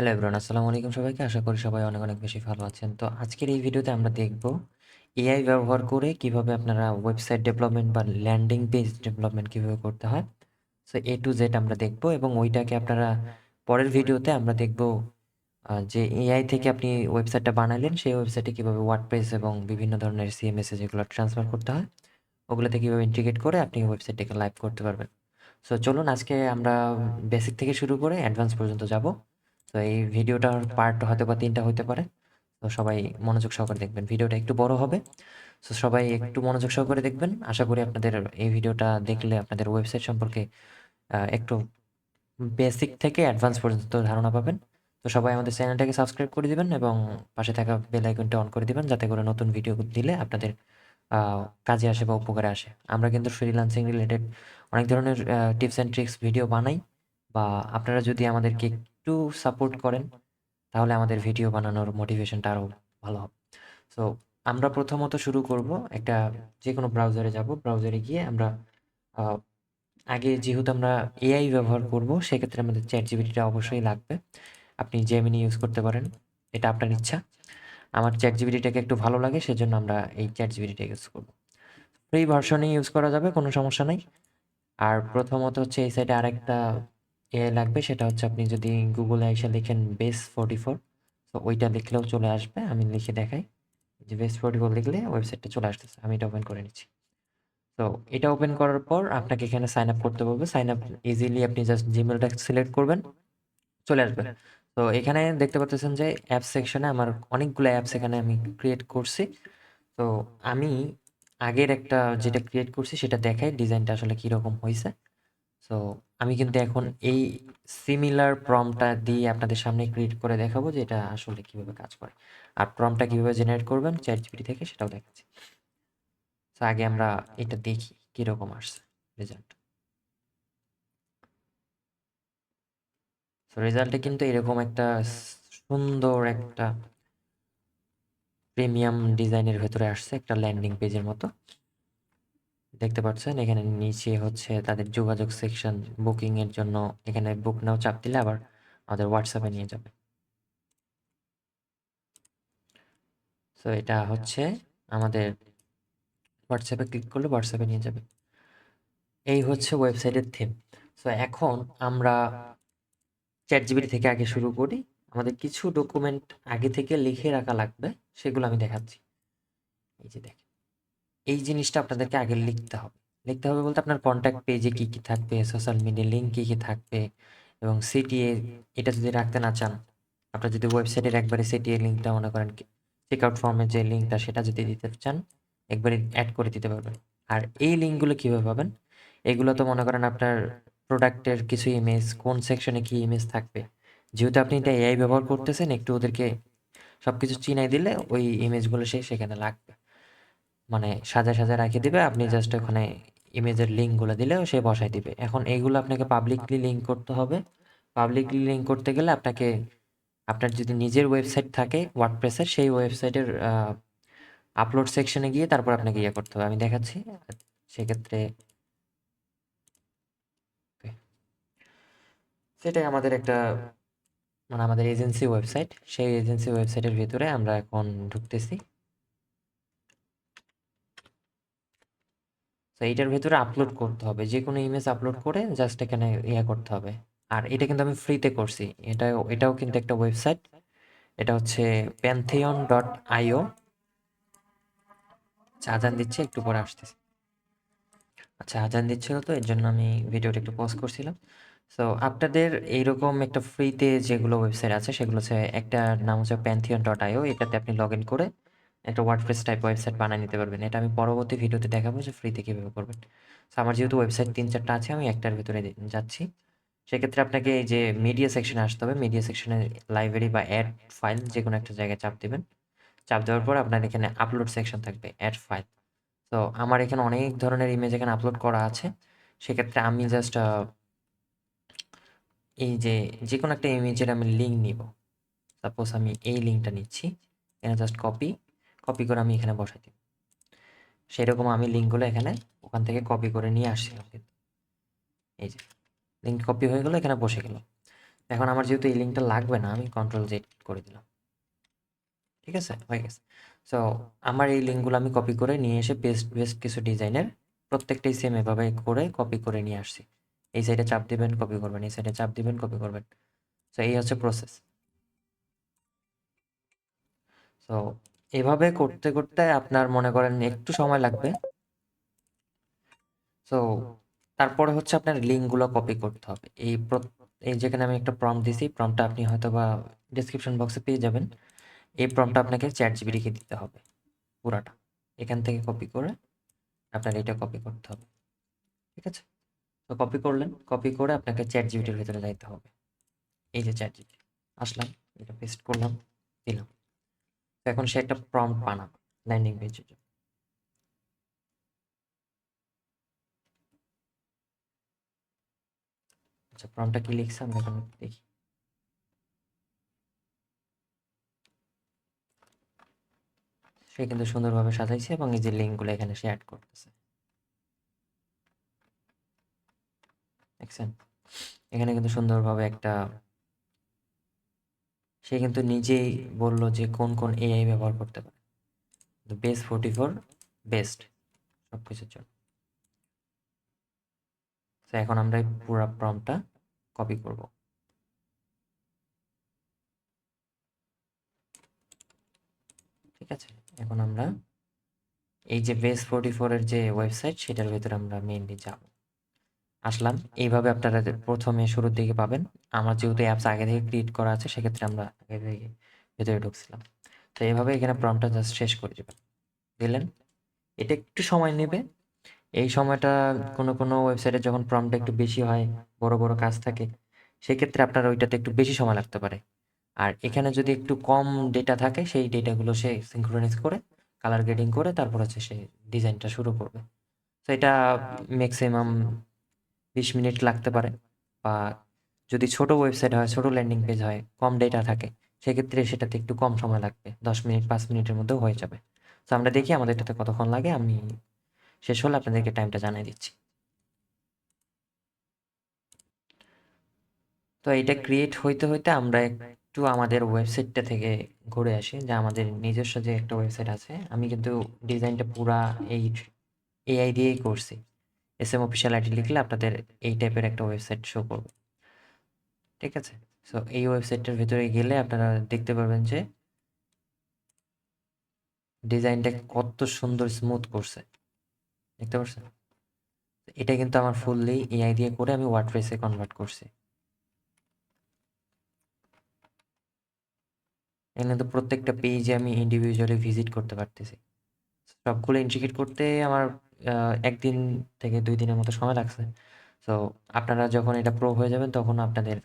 Hello everyone আসসালামু আলাইকুম সবাইকে। আশা করি সবাই অনেক অনেক বেশি ভালো আছেন। তো আজকের এই ভিডিওতে আমরা দেখব এআই ব্যবহার করে কীভাবে আপনারা ওয়েবসাইট ডেভেলপমেন্ট বা ল্যান্ডিং পেজ ডেভেলপমেন্ট কীভাবে করতে হয়। সো এ টু জেড আমরা দেখব এবং ওইটাকে আপনারা পরের ভিডিওতে আমরা দেখব যে এআই থেকে আপনি ওয়েবসাইটটা বানালেন, সেই ওয়েবসাইটে কীভাবে ওয়ার্ডপ্রেস এবং বিভিন্ন ধরনের সিএমএস যেগুলো ট্রান্সফার করতে হয়, ওগুলোতে কীভাবে ইন্টিগ্রেট করে আপনি ওয়েবসাইটটাকে লাইভ করতে পারবেন। সো চলুন আজকে আমরা বেসিক থেকে শুরু করে অ্যাডভান্স পর্যন্ত যাব। তো এই ভিডিওটার পার্ট হয়তো বা তিনটা হতে পারে। তো সবাই মনোযোগ সহকারে দেখবেন, ভিডিওটা একটু বড় হবে। সো সবাই একটু মনোযোগ সহকারে দেখবেন। আশা করি আপনাদের এই ভিডিওটা দেখলে আপনাদের ওয়েবসাইট সম্পর্কে একটু বেসিক থেকে অ্যাডভান্স পর্যন্ত ধারণা পাবেন। তো সবাই আমাদের চ্যানেলটাকে সাবস্ক্রাইব করে দিবেন এবং পাশে থাকা বেল আইকনটা অন করে দিবেন যাতে করে নতুন ভিডিও দিলে আপনাদের কাজে আসে বা উপকারে আসে। আমরা কিন্তু ফ্রিল্যান্সিং রিলেটেড অনেক ধরনের টিপস অ্যান্ড ট্রিক্স ভিডিও বানাই বা আপনারা যদি আমাদেরকে একটু সাপোর্ট করেন, তাহলে আমাদের ভিডিও বানানোর মোটিভেশনটা আরও ভালো হবে। সো আমরা প্রথমত শুরু করব একটা যে কোনো ব্রাউজারে যাব ব্রাউজারে গিয়ে আমরা আগে যেহেতু আমরা এআই ব্যবহার করব, সেক্ষেত্রে আমাদের চ্যাট জিবিটিটা অবশ্যই লাগবে। আপনি জেমিনি ইউজ করতে পারেন, এটা আপনার ইচ্ছা। আমার চ্যাট জিবিটিটাকে একটু ভালো লাগে, সেজন্য আমরা এই চ্যাট জিবিটিটা ইউজ করব। ফ্রি ভার্সনই ইউজ করা যাবে, কোনো সমস্যা নেই। আর প্রথমত হচ্ছে এই সাইডে আরেকটা এ লাগবে, সেটা হচ্ছে আপনি যদি গুগলে এসে লিখেন বেস ফোরটি ফোর তো ওইটা লিখলেও চলে আসবে, আমি লিখে দেখাই। যে বেস ফোরটি ফোর লিখলে ওয়েবসাইটটা চলে আসতেছে, আমি এটা ওপেন করে নিচ্ছি। তো এটা ওপেন করার পর আপনাকে এখানে সাইন আপ করতে বলবে সাইন আপ ইজিলি আপনি জাস্ট জিমেলটা সিলেক্ট করবেন, চলে আসবে। তো এখানে দেখতে পাচ্ছেন যে অ্যাপ সেকশনে আমার অনেকগুলো অ্যাপস এখানে আমি ক্রিয়েট করছি। তো আমি আগের একটা যেটা ক্রিয়েট করছি, সেটা দেখাই ডিজাইনটা আসলে কীরকম হয়েছে সো আমি কিন্তু এখন এই সিমিলার প্রমটা দিয়ে আপনাদের সামনে ক্রিয়েট করে দেখাবো যে এটা আসলে কীভাবে কাজ করে। আর প্রমটা কীভাবে জেনারেট করবেন চ্যাট জিপিটি থেকে সেটাও দেখাচ্ছি। তো আগে আমরা এটা দেখি কীরকম আসছে রেজাল্ট তো রেজাল্টে কিন্তু এরকম একটা সুন্দর একটা প্রিমিয়াম ডিজাইনের ভেতরে আসছে একটা ল্যান্ডিং পেজের মতো। দেখতে পাচ্ছেন এখানে নিচে হচ্ছে তাদের যোগাযোগ সেকশন বুকিং এর জন্য এখানে বুক নাও চাপ দিলে আবার আমাদের হোয়াটসঅ্যাপে নিয়ে যাবে। সো এটা হচ্ছে আমাদের হোয়াটসঅ্যাপে ক্লিক করলে হোয়াটসঅ্যাপে নিয়ে যাবে। এই হচ্ছে ওয়েবসাইটের থিম সো এখন আমরা চ্যাট জিবিটি থেকে আগে শুরু করি। আমাদের কিছু ডকুমেন্ট আগে থেকে লিখে রাখা লাগবে, সেগুলো আমি দেখাচ্ছি। এই যে দেখেন। এই জিনিসটা আপনাদেরকে আগে লিখতে হবে। লিখতে হবে বলতে আপনার কন্ট্যাক্ট পেজে কী কী থাকবে সোশ্যাল মিডিয়া লিঙ্ক কী কী থাকবে এবং সিটিএ এটা যদি রাখতে না চান, আপনার যদি ওয়েবসাইটের একবারে সিটিএ লিঙ্কটা মনে করেন চেক আউট ফর্মের যে লিঙ্কটা সেটা যদি দিতে চান, একবারে অ্যাড করে দিতে পারবেন। আর এই লিঙ্কগুলো কীভাবে পাবেন? এগুলো তো মনে করেন আপনার প্রোডাক্টের কিছু ইমেজ কোন সেকশনে কি ইমেজ থাকবে? যেহেতু আপনি এটা এআই ব্যবহার করতেছেন, একটু ওদেরকে সব কিছু চিনাই দিলে ওই ইমেজগুলো সে সেখানে লাগবে। মানে সাজা সাজা রাখিয়ে দিবে আপনি জাস্ট ওখানে ইমেজের লিঙ্কগুলো দিলেও সে বসাই দিবে। এখন এইগুলো আপনাকে পাবলিকলি লিঙ্ক করতে হবে। পাবলিকলি লিঙ্ক করতে গেলে আপনাকে আপনার যদি নিজের ওয়েবসাইট থাকে ওয়ার্ডপ্রেসের সেই ওয়েবসাইটের আপলোড সেকশনে গিয়ে তারপর আপনাকে ইয়ে করতে হবে। আমি দেখাচ্ছি। সেক্ষেত্রে সেটাই আমাদের একটা মানে আমাদের এজেন্সি ওয়েবসাইট সেই এজেন্সি ওয়েবসাইটের ভিতরে আমরা এখন ঢুকতেছি। তো এইটার ভিতরে আপলোড করতে হবে। যে কোনো ইমেজ আপলোড করে জাস্ট এখানে ইয়ে করতে হবে। আর এটা কিন্তু আমি ফ্রিতে করছি। এটা এটাও কিন্তু একটা ওয়েবসাইট এটা হচ্ছে প্যান্থিয়ন ডট আইও আচ্ছা আজান দিচ্ছে, একটু পরে আসতেছি। আচ্ছা আজান দিচ্ছিল তো, এর জন্য আমি ভিডিওটা একটু পজ করছিলাম। সো আপনাদের এইরকম একটা ফ্রিতে যেগুলো ওয়েবসাইট আছে, সেগুলো হচ্ছে, একটা নাম হচ্ছে প্যান্থিয়ন ডট আইও এটাতে আপনি লগ ইন করে একটা ওয়ার্ডপ্রেস টাইপ ওয়েবসাইট বানিয়ে নিতে পারবেন। এটা আমি পরবর্তী ভিডিওতে দেখাবো যে ফ্রিতে কীভাবে করবেন। সো আমার যেহেতু ওয়েবসাইট তিন চারটা আছে, আমি একটার ভিতরে যাচ্ছি। সেক্ষেত্রে আপনাকে এই যে মিডিয়া সেকশনে আসতে হবে। মিডিয়া সেকশনে লাইব্রেরি বা অ্যাড ফাইল যে কোনো একটা জায়গায় চাপ দেবেন। চাপ দেওয়ার পর আপনার এখানে আপলোড সেকশন থাকবে অ্যাড ফাইল তো আমার এখানে অনেক ধরনের ইমেজ এখানে আপলোড করা আছে। সেক্ষেত্রে আমি জাস্ট এই যে যে কোনো একটা ইমেজের আমি লিঙ্ক নিব। সাপোজ আমি এই লিঙ্কটা নিচ্ছি। এখানে জাস্ট কপি কপি করে আমি এখানে বসাই দিব। সেরকম আমি লিঙ্কগুলো এখানে ওখান থেকে কপি করে নিয়ে আসছিলাম কিন্তু। এই যে লিঙ্ক কপি হয়ে গেলো, এখানে বসে গেল। এখন আমার যেহেতু এই লিঙ্কটা লাগবে না, আমি কন্ট্রোল জেড করে দিলাম। ঠিক আছে? হয়ে গেছে। সো আমার এই লিঙ্কগুলো আমি কপি করে নিয়ে এসে পেস্ট বেস্ট কিছু ডিজাইনের প্রত্যেকটাই সেম এভাবে করে কপি করে নিয়ে আসছি। এই সাইডে চাপ দিবেন কপি করবেন, এই সাইডে চাপ দিবেন কপি করবেন। সো এই হচ্ছে প্রসেস সো এভাবে করতে করতে আপনার মনে করেন একটু সময় লাগবে। সো তারপরে হচ্ছে আপনার লিঙ্কগুলো কপি করতে হবে। এই এই যেখানে আমি একটা প্রম্পট দিছি প্রম্পটটা আপনি হয়তো বা ডিসক্রিপশন বক্সে পেয়ে যাবেন। এই প্রম্পটটা আপনাকে চ্যাট জিবিটিকে দিতে হবে, পুরাটা। এখান থেকে কপি করে আপনার এটা কপি করতে হবে। ঠিক আছে? তো কপি করলেন কপি করে আপনাকে চ্যাট জিবিটির ভিতরে যাইতে হবে। এই যে চ্যাট জিবিটি আসলাম, এটা পেস্ট করলাম, দিলাম। এখন সে একটা প্রম্পট বানাবে ল্যান্ডিং পেজের জন্য। আচ্ছা প্রম্পটটা কি লিখছে আমরা এখন দেখি। সে কিন্তু সুন্দরভাবে সাজাইছে এবং এই যে লিঙ্কগুলো এখানে সে অ্যাড করতেছে। দেখছেন এখানে কিন্তু সুন্দরভাবে একটা সে কিন্তু নিজেই বলল যে কোন কোন এআই ব্যবহার করতে পারে। বেস্ট ফোর্টি ফোর বেস্ট সব কিছুর জন্য। তো এখন আমরা এই পুরো প্রমটা কপি করব। ঠিক আছে? এখন আমরা এই যে বেস ফোর্টি ফোরের যে ওয়েবসাইট সেটার ভিতরে আমরা মেইনলি যাব। আসলাম। এইভাবে আপনারা প্রথমে শুরুর দিকে পাবেন। আমার যেহেতু অ্যাপস আগে থেকে ক্রিয়েট করা আছে, সেক্ষেত্রে আমরা আগে থেকে ভেতরে ঢুকছিলাম। তো এইভাবে এখানে প্রমটা জাস্ট শেষ করে দেবেন। দিলেন। এটা একটু সময় নেবে। এই সময়টা কোনো কোনো ওয়েবসাইটে যখন প্রম্পটটা একটু বেশি হয়, বড় বড় কাজ থাকে, সেক্ষেত্রে আপনার ওইটাতে একটু বেশি সময় লাগতে পারে। আর এখানে যদি একটু কম ডেটা থাকে, সেই ডেটাগুলো সে সিঙ্ক্রোনাইজ করে কালার গ্রেডিং করে, তারপর হচ্ছে সে ডিজাইনটা শুরু করবে। তো এটা ম্যাক্সিমাম বিশ মিনিট লাগতে পারে বা যদি ছোট ওয়েবসাইট হয়, ছোট ল্যান্ডিং পেজ হয়, কম ডেটা থাকে, সেক্ষেত্রে সেটাতে একটু কম সময় লাগবে। দশ মিনিট, পাঁচ মিনিটের মধ্যেও হয়ে যাবে। তো আমরা দেখি আমাদের এটাতে কতক্ষণ লাগে। আমি শেষ হলে আপনাদেরকে টাইমটা জানিয়ে দিচ্ছি। তো এটা ক্রিয়েট হইতে হইতে আমরা একটু আমাদের ওয়েবসাইটটা থেকে ঘুরে আসি, যে আমাদের নিজস্ব যে একটা ওয়েবসাইট আছে। আমি কিন্তু ডিজাইনটা পুরা এই এআই দিয়েই করছি। এস এম অফিসিয়াল আইডি লিখলে আপনাদের এই টাইপের একটা ওয়েবসাইট শো করবে। ঠিক আছে? সো এই ওয়েবসাইটটার ভিতরে গেলে আপনারা দেখতে পারবেন যে ডিজাইনটা কত সুন্দর স্মুথ করছে। দেখতে পাচ্ছেন এটা কিন্তু আমার ফুললি এআই দিয়ে করে আমি ওয়ার্ড ওয়ার্ডপ্রেসে কনভার্ট করছি। এখানে তো প্রত্যেকটা পেজে আমি ইন্ডিভিজুয়ালি ভিজিট করতে পারতেছি। সবগুলো ইন্টিগ্রেট করতে আমার একদিন থেকে দুই দিনের মতো সময় লাগছে। তো আপনারা যখন এটা প্রো হয়ে যাবেন, তখন আপনাদের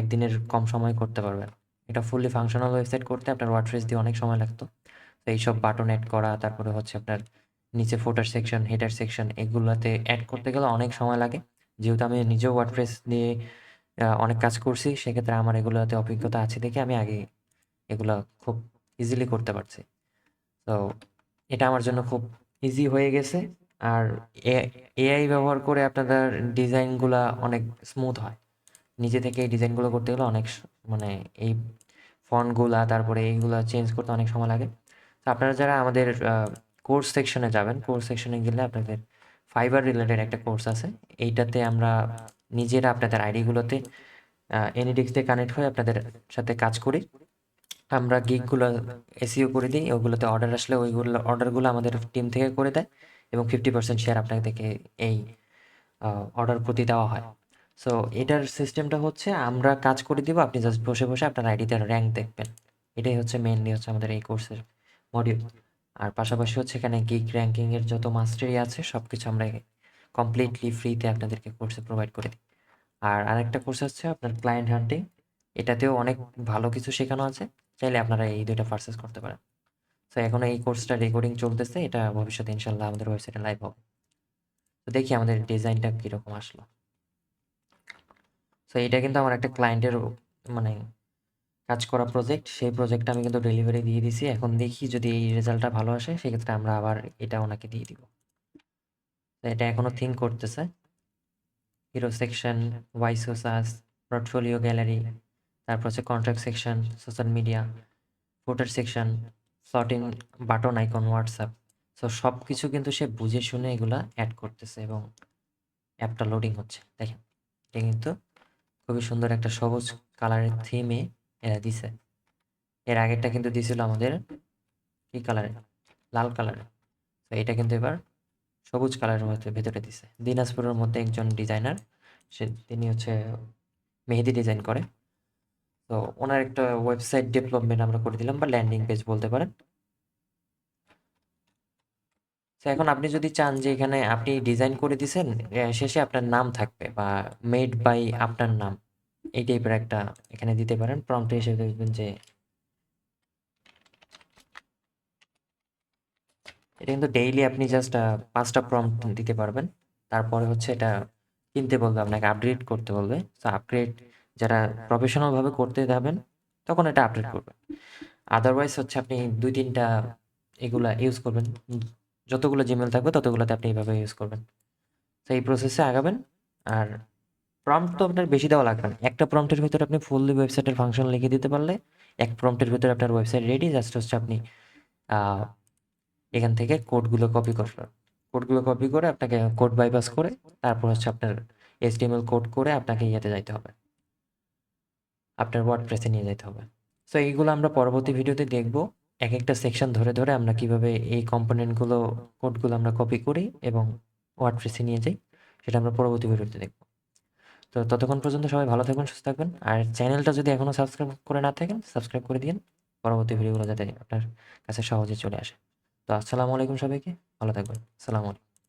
একদিনের কম সময় করতে পারবেন। এটা ফুললি ফাংশনাল ওয়েবসাইট করতে আপনার ওয়ার্ডপ্রেস দিয়ে অনেক সময় লাগতো। তো এইসব বাটন অ্যাড করা, তারপরে হচ্ছে আপনার নিচে ফোটার সেকশন হেডার সেকশন এগুলোতে অ্যাড করতে গেলে অনেক সময় লাগে। যেহেতু আমি নিজেও ওয়ার্ডপ্রেস দিয়ে অনেক কাজ করছি, সেক্ষেত্রে আমার এগুলোতে অভিজ্ঞতা আছে দেখে আমি আগে এগুলো খুব ইজিলি করতে পারছি। তো এটা আমার জন্য খুব ইজি হয়ে গেছে। আর এআই ব্যবহার করে আপনাদের ডিজাইনগুলা অনেক স্মুথ হয়। নিজে থেকে এই ডিজাইনগুলো করতে গেলে অনেক মানে এই ফন্টগুলা, তারপরে এইগুলা চেঞ্জ করতে অনেক সময় লাগে। তো আপনারা যারা আমাদের কোর্স সেকশনে যাবেন কোর্স সেকশনে গেলে আপনাদের ফাইবার রিলেটেড একটা কোর্স আছে। এইটাতে আমরা নিজেরা আপনাদের আইডিগুলোতে এনিডিক্স দিয়ে কানেক্ট হয়ে আপনাদের সাথে কাজ করি। আমরা গিগগুলো এসিও করে দিই ওগুলোতে অর্ডার আসলে ওইগুলো অর্ডারগুলো আমাদের টিম থেকে করে দেয় এবং ফিফটি পার্সেন্ট শেয়ার আপনাকে আপনাদেরকে এই অর্ডার প্রতি দেওয়া হয়। সো এটার সিস্টেমটা হচ্ছে আমরা কাজ করে দিব আপনি জাস্ট বসে বসে আপনার আইডিতে র্যাঙ্ক দেখবেন। এটাই হচ্ছে মেনলি হচ্ছে আমাদের এই কোর্সের মডিউল আর পাশাপাশি হচ্ছে এখানে গিগ র্যাঙ্কিংয়ের যত মাস্টারি আছে সব কিছু আমরা কমপ্লিটলি ফ্রিতে আপনাদেরকে কোর্সে প্রোভাইড করে দিই। আর আরেকটা কোর্স হচ্ছে আপনার ক্লায়েন্ট হান্টিং এটাতেও অনেক ভালো কিছু শেখানো আছে। চাইলে আপনারা এই দুইটা পারচেস করতে পারেন। তো এখন এই কোর্সটা রেকর্ডিং চলতেছে, এটা ভবিষ্যতে ইনশাল্লাহ আমাদের ওয়েবসাইটে লাইভ হবে। তো দেখি আমাদের ডিজাইনটা কীরকম আসলো। তো এটা কিন্তু আমার একটা ক্লায়েন্টের মানে কাজ করা প্রজেক্ট সেই প্রজেক্টটা আমি কিন্তু ডেলিভারি দিয়ে দিছি। এখন দেখি যদি এই রেজাল্টটা ভালো আসে, সেক্ষেত্রে আমরা আবার এটা ওনাকে দিয়ে দিব। তো এটা এখনও থিঙ্ক করতেছে। হিরো সেকশন ওয়াইসোসাস পোর্টফোলিও গ্যালারি তারপর হচ্ছে contact section social media footer section slotting button icon WhatsApp so সব কিছু কিন্তু সে বুঝে শুনে এগুলা অ্যাড করতেছে এবং অ্যাপটা লোডিং হচ্ছে। দেখেন, এটা কিন্তু খুবই সুন্দর একটা সবুজ কালারের থিমে এরা দিছে। এর আগেরটা কিন্তু দিছিল আমাদের কি কালারে লাল কালারে তো এটা কিন্তু এবার সবুজ কালারের মধ্যে ভেতরে দিছে। দিনাজপুরের মধ্যে একজন ডিজাইনার সে, তিনি হচ্ছে মেহেদি ডিজাইন করে। তো ওনার একটা ওয়েবসাইট ডেভেলপমেন্ট আমরা করে দিলাম বা ল্যান্ডিং পেজ বলতে পারেন। তো এখন আপনি যদি চান যে এখানে আপনি ডিজাইন করে দিছেন শেষে আপনার নাম থাকবে বা মেড বাই আপনার নাম। এই টাইপের একটা এখানে দিতে পারেন। প্রম্পট হিসেবে দেখবেন যে এটা কিন্তু ডেইলি আপনি জাস্ট পাঁচটা প্রম্পট দিতে পারবেন। তারপরে হচ্ছে এটা কিনতে বলবে, আপনাকে আপডেট করতে বলবে। তো আপগ্রেড যারা প্রফেশনাল ভাবে করতে যাবেন, তখন এটা আপডেট করবেন। আদারওয়াইজ হচ্ছে আপনি দুই, তিনটা এগুলা ইউজ করবেন। যতগুলো জিমেল থাকবে, ততগুলোতে আপনি এইভাবে ইউজ করবেন। তো এই প্রসেসে আগাবেন। আর প্রম্পট তো আপনার বেশি দেওয়া লাগবে না। একটা প্রম্পটের ভিতরে আপনি ফুললি ওয়েবসাইটের ফাংশন লিখে দিতে পারলে, এক প্রম্পটের ভিতরে আপনার ওয়েবসাইট রেডি জাস্ট হচ্ছে আপনি এখান থেকে কোডগুলো কপি করবেন কোডগুলো কপি করে আপনাকে কোড বাইপাস করে, তারপর হচ্ছে আপনার এইচটিএমএল কোড করে আপনাকে ইয়েতে যাইতে হবে। আপনার ওয়ার্ড প্রেসে নিয়ে যেতে হবে। সো এইগুলো আমরা পরবর্তী ভিডিওতে দেখব। এক একটা সেকশন ধরে ধরে আমরা কীভাবে এই কম্পোনেন্টগুলো কোডগুলো আমরা কপি করি এবং ওয়ার্ড প্রেসে নিয়ে যাই, সেটা আমরা পরবর্তী ভিডিওতে দেখব। তো ততক্ষণ পর্যন্ত সবাই ভালো থাকবেন, সুস্থ থাকবেন। আর চ্যানেলটা যদি এখনও সাবস্ক্রাইব করে না থাকেন সাবস্ক্রাইব করে দিন। পরবর্তী ভিডিওগুলো যাতে আপনার কাছে সহজে চলে আসে। তো আসসালামু আলাইকুম সবাইকে, ভালো থাকবেন। আসসালামু আলাইকুম।